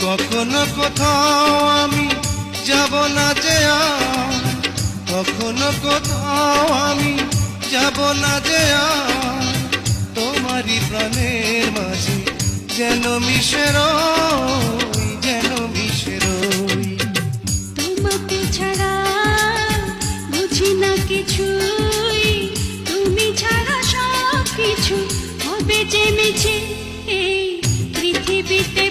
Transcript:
কখনো কোথাও আমি যাব না যে কখনো কোথাও আমি যাব না যে তোমারই প্রাণের মাঝে যেন মিশের যেন মিশের তোমাকে ছাড়া বুঝি না কিছু তুমি ছাড়া সব কিছু হবে যে মিছে। এই পৃথিবীতে